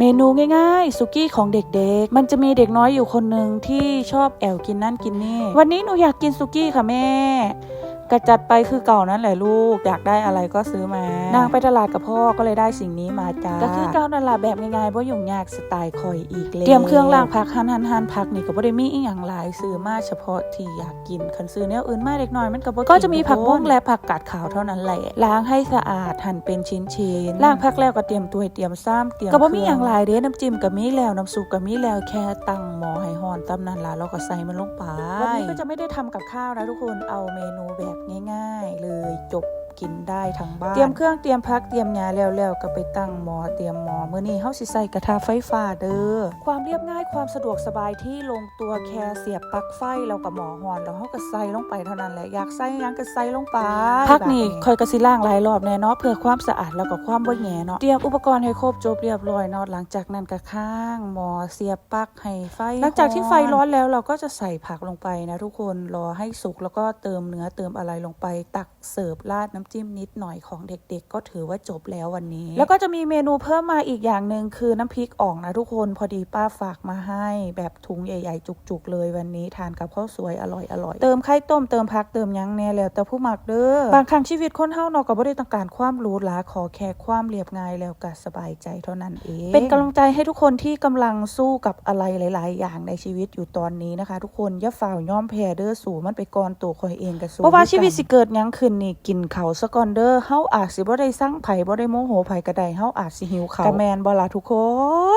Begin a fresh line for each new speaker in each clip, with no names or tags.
เมนูง่ายๆสุกี้ของเด็กๆ มันจะมีเด็กน้อยอยู่คนหนึ่งที่ชอบแอบกินนั่นกินนี่ วันนี้หนูอยากกินสุกี้ค่ะแม่ กระจัดไปคือเก่านั่นแหละลูก อยากได้อะไรก็ซื้อมา นางไปตลาดกับพ่อก็เลยได้สิ่งนี้มาจ้าก็คือเก่านั่นแหละแบบง่ายๆเพราะยุ่งยากสไตล์คอยอีกเลยเตรียมเครื่องล้างผักหั่นหั่นหั่นผักนี่ก็บ่ได้มีอีหยังหลายซื้อมาเฉพาะที่อยากกินคันซื้อแนวอื่นมาเด็กน้อยมันก็บ่กินก็จะมีผักบุ้งและผักกาดขาวเท่านั้นแหละล้างให้สะอาดหั่นเป็นชิ้นๆล้างผักแล้วก็เตรียมตัวให้เตรียมซ้ำเตรียมก็บ่มีหยังหลายเด้น้ำจิ้มก็มีแล้วน้ำซุปก็มีแล้วแค่ตั้งหม้อให้ร้อนตำนั้นล่ะแล้วก็ใส่มันลงไปวันนี้ก็จะไม่ได้ทำกับข้าวนะทุกคนเอาเมนูแบบง่าย ๆ เลยจบ กินได้ทั้งบ้าน เตรียมเครื่องเตรียมพักเตรียมยาแล้วๆก็ไปตั้งหมอเตรียมหมอมื้อนี้เฮาสิใส่กระทะไฟฟ้าเด้อ ความเรียบง่ายความสะดวกสบายที่ลงตัวแค่เสียบปลั๊กไฟแล้วก็หมอหอนแล้วเฮาก็ใส่ลงไปเท่านั้นแหละอยากใส่หยังก็ใส่ลงไปพักนี่คอยกระสิล่างหลายรอบแน่เนาะเพื่อความสะอาดแล้วก็ความบ่แหง่เนาะเตรียมอุปกรณ์ให้ครบจบเรียบร้อยเนาะหลังจากนั้นก็ข้างหมอเสียบปลั๊กให้ไฟหลังจากที่ไฟร้อนแล้วเราก็จะใส่ผักลงไปนะทุกคนรอให้สุกแล้วก็เติมเนื้อเติมอะไรลงไปตักเสิร์ฟราดน้ำจิ้มนิดหน่อยของเด็กๆ ก็ถือว่าจบแล้ววันนี้ แล้วก็จะมีเมนูเพิ่มมาอีกอย่างหนึ่งคือน้ำพริกอ่องนะทุกคนพอดีป้าฝากมาให้ แบบถุงใหญ่ ๆ จุกๆ เลยวันนี้ทานกับข้าวสวยอร่อยๆเติมไข่ต้มเติมผักเติมหยังแน่แล้วแต่ผู้มักเด้อบางครั้งชีวิตคนเฮาเนาะก็บ่ได้ต้องการความหรูหราขอแค่ความเรียบง่ายแล้วก็สบายใจเท่านั้นเองเป็นกำลังใจให้ทุกคนที่กำลังสู้กับอะไรหลาย ๆ อย่างในชีวิตอยู่ตอนนี้นะคะ ทุกคนอย่าฝ่าวย่อมแพ้เด้อสู่มันไปก่อนตัวคอยเองก็สู้เพราะว่าชีวิตสิเกิดหยังขึ้นนี่กินเขาวซะก่อนเด้อเฮาอาจสิบ่ได้สร้างไผบ่ได้โมโหไผก็ได้เฮาอาจสิหิวเขาวกะแมนบ่ล่ะทุกค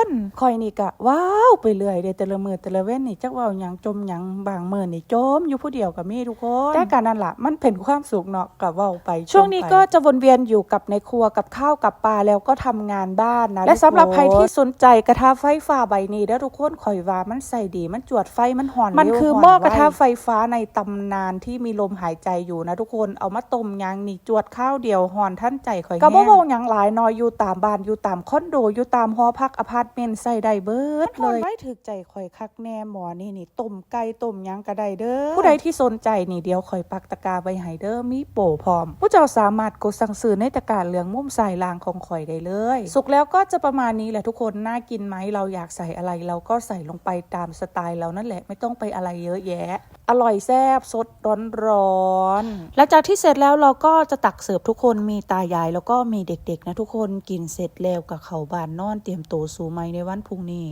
นคอยนี่กะว้าวไปเรื่อยเด้อแต่ละมื้อแต่ละเว้นนี่จักเว้าหยังจมหยังบางมื้อนี่จมอยู่ผู้เดียวก็มีทุกคนแต่การนั่นล่ะมันเป็นความสุขเนาะก็เว้าไป ช่วงนี้ก็จะวนเวียนอยู่กับในครัวกับข้าวกับปลาแล้วก็ทำงานบ้านนะและสำหรับใครที่สนใจกระทะไฟฟ้าใบนี้เด้อทุกคนข่อยว่ามันใส่ดีมันจวดไฟมันหอนมันคือหม้อกระทะไฟฟ้าในตำนานที่มีลมหายใจอยู่นะทุกคนเอามาต้มยางนี่จวดข้าวเดียวหอนท่านใจข่อยก็บ่เว้าหยังหลายน้อยอยู่ตามบ้านอยู่ตามคอนโดอยู่ตามหอพักอพาร์ตเมนต์ใส่ได้เบิดเลยไม่ถึกใจข่อยคักแน่หมอนี่นี่ต้มไก่ต้มหยังก็ได้เด้อผู้ใดที่สนใจนี่เดี๋ยวข่อยปักตะกร้าไว้ให้เด้อมีโปรพร้อม ผู้เจ้าสามารถกดสั่งซื้อในตะกร้าเหลืองมุมสายลางของข่อยได้เลย สุกแล้วก็จะประมาณนี้แหละทุกคนน่ากินไหมเราอยากใส่อะไรเราก็ใส่ลงไปตามสไตล์เรานั่นแหละไม่ต้องไปอะไรเยอะแยะ อร่อยแซ่บสดร้อนร้อนๆหลังจากที่เสร็จแล้วเราก็จะตักเสิร์ฟทุกคนมีตายายแล้วก็มีเด็กๆนะทุกคนกินเสร็จแล้วกับเขาบานนอนเตรียมโตสู่ไม้ในวันพรุ่งนี้